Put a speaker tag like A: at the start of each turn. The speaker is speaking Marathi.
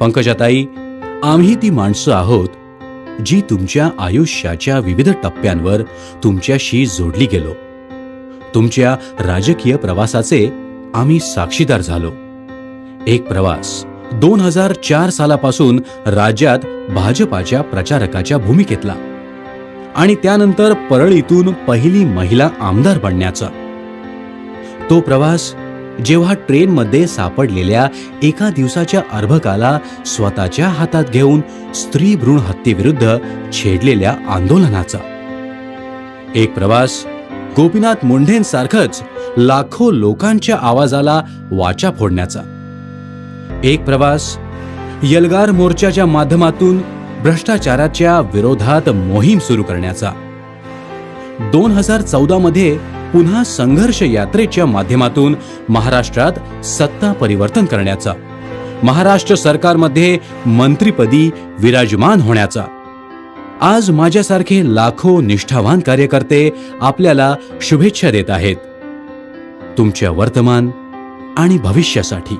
A: पंकजाताई आम्ही ती माणसं आहोत जी तुमच्या आयुष्याच्या विविध टप्प्यांवर तुमच्याशी जोडली गेलो. तुमच्या राजकीय प्रवासाचे आम्ही साक्षीदार झालो. एक प्रवास दोन हजार चार सालापासून राज्यात भाजपाच्या प्रचारकाच्या भूमिकेतला आणि त्यानंतर परळीतून पहिली महिला आमदार बनण्याचा. तो प्रवास जेव्हा ट्रेनमध्ये सापडलेल्या एका दिवसाच्या अर्भकाला स्वतःच्या हातात घेऊन स्त्री भ्रूण हत्येविरुद्ध छेडलेल्या आंदोलनाचा. एक प्रवास गोपीनाथ मुंढेंसारखंच लाखो लोकांच्या आवाजाला वाचा फोडण्याचा. एक प्रवास यलगार मोर्चाच्या माध्यमातून भ्रष्टाचाराच्या विरोधात मोहीम सुरू करण्याचा. दोन हजार चौदा मध्ये पुन्हा संघर्ष यात्रेच्या माध्यमातून महाराष्ट्रात सत्ता परिवर्तन करण्याचा महाराष्ट्र सरकारमध्ये मंत्रीपदी विराजमान होण्याचा. आज माझ्यासारखे लाखो निष्ठावान कार्यकर्ते आपल्याला शुभेच्छा देत आहेत. तुमच्या वर्तमान आणि भविष्यासाठी.